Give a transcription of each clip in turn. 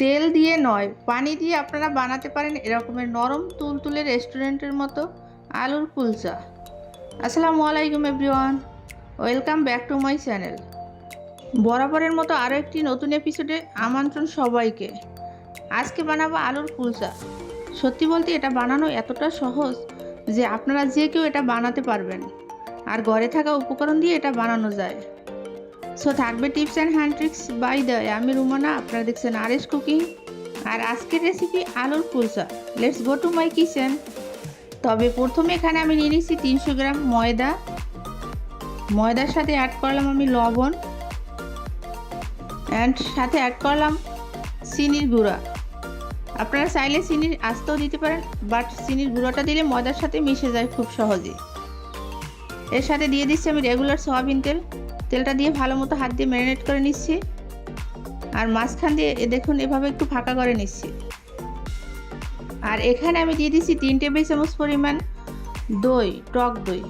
তেল দিয়ে নয়, পানি দিয়ে আপনারা বানাতে পারেন এরকমের নরম তুলতুলে রেস্টুরেন্টের মতো আলুর কুলচা। আসসালামু আলাইকুম everyone, welcome back to my channel. বরাবরের মতো আরও একটি নতুন এপিসোডে আমন্ত্রণ সবাইকে। আজকে বানাবো আলুর কুলচা। সত্যি বলতে এটা বানানো এতটা সহজ যে আপনারা যে কেউ এটা বানাতে পারবেন। আর ঘরে থাকা উপকরণ দিয়ে এটা বানানো যায়। সো থাকবে tips and hand tricks by the আমি রুমানা, আপনারা দেখছেন আর এস কুকিং আর আজকের রেসিপি আলুর kulcha let's go to my kitchen তবে প্রথমে এখানে আমি নিয়ে নিচ্ছি তিনশো গ্রাম ময়দা। ময়দার সাথে অ্যাড করলাম আমি লবণ। অ্যান্ড সাথে অ্যাড করলাম চিনির গুঁড়া। আপনারা চাইলে চিনির আস্তেও দিতে পারেন বাট চিনির গুঁড়োটা দিলে ময়দার সাথে মিশে যায় খুব সহজে। এর সাথে দিয়ে দিচ্ছি আমি রেগুলার সয়াবিন তেল। তেলটা দিয়ে ভালো মতো হাত দিয়ে ম্যারিনেট করে নিচ্ছি। আর মাঝখান দিয়ে দেখুন, এভাবে একটু ফাঁকা করে নিচ্ছি। আর এখানে আমি দিয়ে দিচ্ছি তিন টেবিল চামচ পরিমাণ দই, টক দই।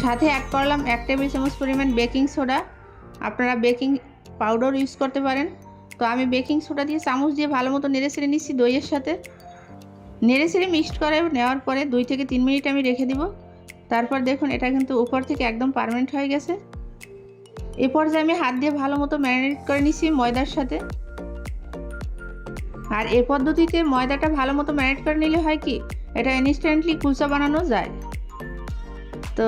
সাথে অ্যাড করলাম এক টেবিল চামচ পরিমাণ বেকিং সোডা আপনারা বেকিং পাউডার ইউজ করতে পারেন। তো আমি বেকিং সোডা দিয়ে চামচ দিয়ে ভালো মতো নেড়ে ছেড়ে নিচ্ছি দইয়ের সাথে। নেড়ে ছেড়ে মিক্সড করে নেওয়ার পরে দুই থেকে তিন মিনিট আমি রেখে দিব। তারপর দেখুন, এটা কিন্তু উপর থেকে একদম পারমানেন্ট হয়ে গেছে। এ পর্যায়ে আমি হাত দিয়ে ভালো মতো ম্যারিনেট করে নিচ্ছি ময়দার সাথে। আর এ পদ্ধতিতে ময়দাটা ভালো মতো ম্যারিনেট করে নিলে হয় কি, এটা ইনস্ট্যান্টলি কুলচা বানানো যায়। তো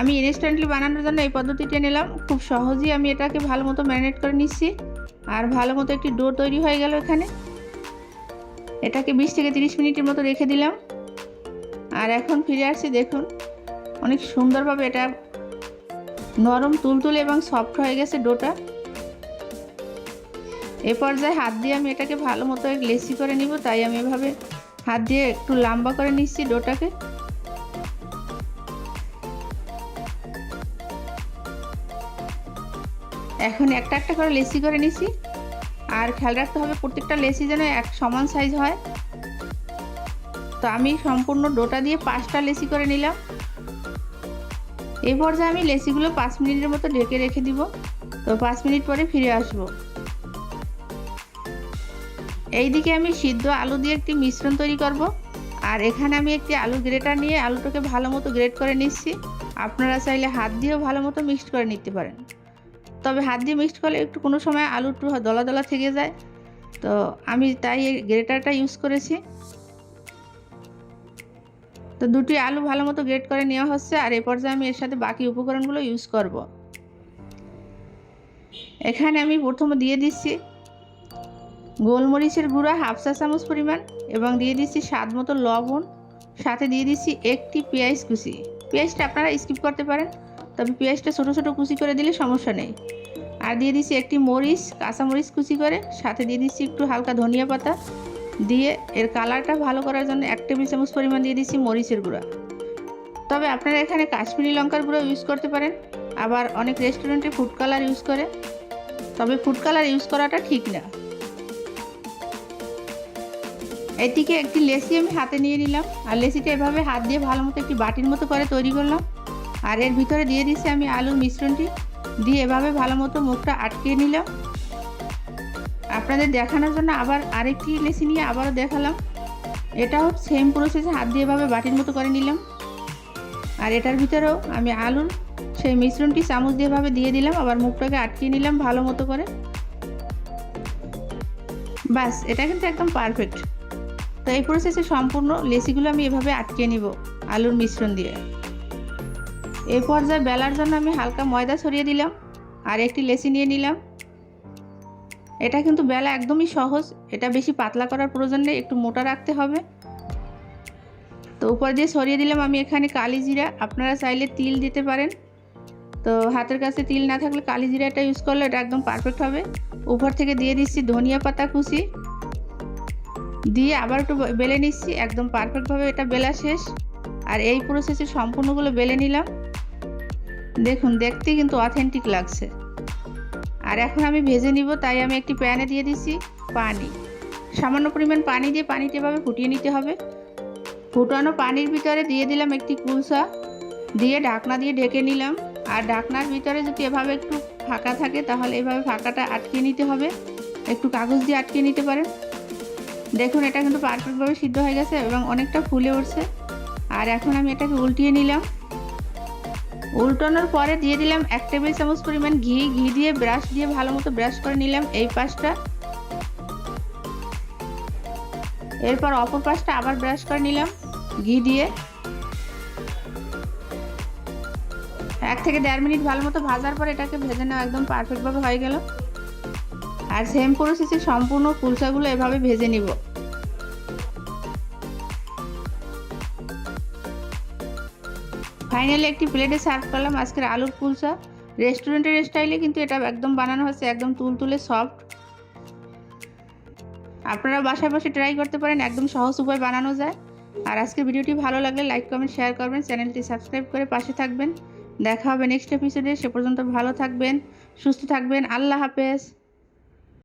আমি ইনস্ট্যান্টলি বানানোর জন্য এই পদ্ধতিটা নিলাম। খুব সহজেই আমি এটাকে ভালো মতো ম্যারিনেট করে নিচ্ছি আর ভালো মতো একটি ডো তৈরি হয়ে গেল এখানে। এটাকে বিশ থেকে তিরিশ মিনিটের মতো রেখে দিলাম। আর এখন ফিরে আসছি দেখুন, অনেক সুন্দরভাবে এটা নরম, তুলতুলে এবং সফট হয়ে গেছে ডোটা। এ পর্যায়ে হাত দিয়ে আমি এটাকে ভালো মতো লেসি করে নিব, তাই আমি এভাবে হাত দিয়ে একটু লম্বা করে নিচ্ছি ডোটাকে। এখন একটা একটা করে লেসি করে নিচ্ছি আর খেয়াল রাখতে হবে প্রত্যেকটা লেসি যেন এক সমান সাইজ হয়। তো আমি সম্পূর্ণ ডোটা দিয়ে পাঁচটা লেসি করে নিলাম। এই পর্যায়ে আমি লেসিগুলো পাঁচ মিনিটের মতো ঢেকে রেখে দিব। তো পাঁচ মিনিট পরে ফিরে আসব। এইদিকে আমি সিদ্ধ আলু দিয়ে একটি মিশ্রণ তৈরি করব। আর এখানে আমি একটি আলু গ্রেটার নিয়ে আলুটাকে ভালো মতো গ্রেট করে নিচ্ছি। আপনারা চাইলে হাত দিয়েও ভালো মতো মিক্সড করে নিতে পারেন। তবে হাত দিয়ে মিক্সড করলে একটু কোনো সময় আলু দলা দলা থেকে যায়। তো আমি তাই গ্রেটারটা ইউজ করেছি। তো দুটি আলু ভালো মতো গ্রেট করে নেওয়া হচ্ছে আর এ পর্যায়ে আমি এর সাথে বাকি উপকরণগুলো ইউজ করব। এখানে আমি প্রথমে দিয়ে দিচ্ছি গোলমরিচের গুঁড়া হাফ চা চামচ পরিমাণ এবং দিয়ে দিচ্ছি স্বাদ মতো লবণ। সাথে দিয়ে দিচ্ছি একটি পেঁয়াজ কুচি। পেঁয়াজটা আপনারা স্কিপ করতে পারেন, তবে পেঁয়াজটা ছোটো ছোটো কুচি করে দিলে সমস্যা নেই। আর দিয়ে দিচ্ছি একটি মরিচ কাঁচা মরিচ কুচি করে, সাথে দিয়ে দিচ্ছি একটু হালকা ধনিয়া পাতা। দিয়ে এর কালারটা ভালো করার জন্য এক টেবিল চামচ পরিমাণ দিয়ে দিচ্ছি মরিচের গুঁড়া। তবে আপনারা এখানে কাশ্মীরি লঙ্কার গুঁড়ো ইউজ করতে পারেন। আবার অনেক রেস্টুরেন্টে ফুড কালার ইউজ করে। তবে ফুড কালার ইউজ করাটা ঠিক না। এটিকে একটি লেসি আমি হাতে নিয়ে নিলাম। আর লেসিটা এভাবে হাত দিয়ে ভালো মতো একটি বাটির মতো করে তৈরি করলাম। আর এর ভিতরে দিয়ে দিচ্ছি আমি আলুর মিশ্রণটি। দিয়ে এভাবে ভালো মতো মুখটা আটকিয়ে নিলাম। আপনাদের দেখানোর জন্য আবার আরেকটি লেসি নিয়ে আবারও দেখালাম। এটাও সেম প্রসেসে হাত দিয়ে এভাবে বাটির মতো করে নিলাম। আর এটার ভিতরেও আমি আলুর সেই মিশ্রণটি চামচ দিয়ে এভাবে দিয়ে দিলাম, আবার মুখটাকে আটকিয়ে নিলাম ভালো মতো করে। বাস, এটা কিন্তু একদম পারফেক্ট তো এই প্রসেসে সম্পূর্ণ লেসিগুলো আমি এভাবে আটকিয়ে নিব আলুর মিশ্রণ দিয়ে। এই পর্যায়ে বেলার জন্য আমি হালকা ময়দা ছড়িয়ে দিলাম, আর একটি লেসি নিয়ে নিলাম। এটা কিন্তু বেলা একদমই সহজ। এটা বেশি পাতলা করার প্রয়োজন নেই, একটু মোটা রাখতে হবে। তো উপর দিয়ে সরিয়ে দিলাম আমি এখানে কালি জিরা। আপনারা চাইলে তিল দিতে পারেন। তো হাতের কাছে তিল না থাকলে কালি জিরাটা ইউজ করলে এটা একদম পারফেক্ট হবে। উপর থেকে দিয়ে দিচ্ছি ধনিয়া পাতা কুচি। দিয়ে আবার একটু বেলে নিচ্ছি, একদম পারফেক্টভাবে এটা বেলা শেষ। আর এই প্রসেসে সম্পূর্ণগুলো বেলে নিলাম। দেখুন, দেখতে কিন্তু অথেন্টিক লাগছে। আর এখন আমি ভেজে নিব, তাই আমি একটি প্যানে দিয়ে দিচ্ছি পানি। সামান্য পরিমাণ পানি দিয়ে পানিটি এভাবে ফুটিয়ে নিতে হবে। ফুটানো পানির ভিতরে দিয়ে দিলাম একটি কুলসা, দিয়ে ঢাকনা দিয়ে ঢেকে নিলাম। আর ঢাকনার ভিতরে যদি এভাবে একটু ফাঁকা থাকে, তাহলে এভাবে ফাঁকাটা আটকে নিতে হবে। একটু কাগজ দিয়ে আটকে নিতে পারেন। দেখুন, এটা কিন্তু পারফেক্টভাবে সিদ্ধ হয়ে গেছে এবং অনেকটা ফুলে উঠছে। আর এখন আমি এটাকে উল্টিয়ে নিলাম। উল্টানোর পরে দিয়ে দিলাম এক টেবিল চামচ পরিমাণ ঘি ঘি দিয়ে ব্রাশ দিয়ে ভালো মতো ব্রাশ করে নিলাম এই পাশটা। এরপর অপর পাশটা আবার ব্রাশ করে নিলাম ঘি দিয়ে। এক থেকে দেড় মিনিট ভালো মতো ভাজার পর এটাকে ভেজে নেওয়া একদম পারফেক্টভাবে হয়ে গেল। আর সেম প্রসেসে সম্পূর্ণ কুলচাগুলো এভাবে ভেজে নিব। ফাইনালি একটি প্লেটে সার্ভ করলাম আজকের আলুর কুলসা রেস্টুরেন্টের স্টাইলে কিন্তু এটা একদম বানানো হচ্ছে একদম তুলতুলে, সফট। আপনারা বাসায় বসে ট্রাই করতে পারেন, একদম সহজ উপায় বানানো যায়। আর আজকের ভিডিওটি ভালো লাগলে লাইক কমেন্ট শেয়ার করবেন, চ্যানেলটি সাবস্ক্রাইব করে পাশে থাকবেন। দেখা হবে নেক্সট এপিসোডে সে পর্যন্ত ভালো থাকবেন, সুস্থ থাকবেন, আল্লাহ হাফেজ।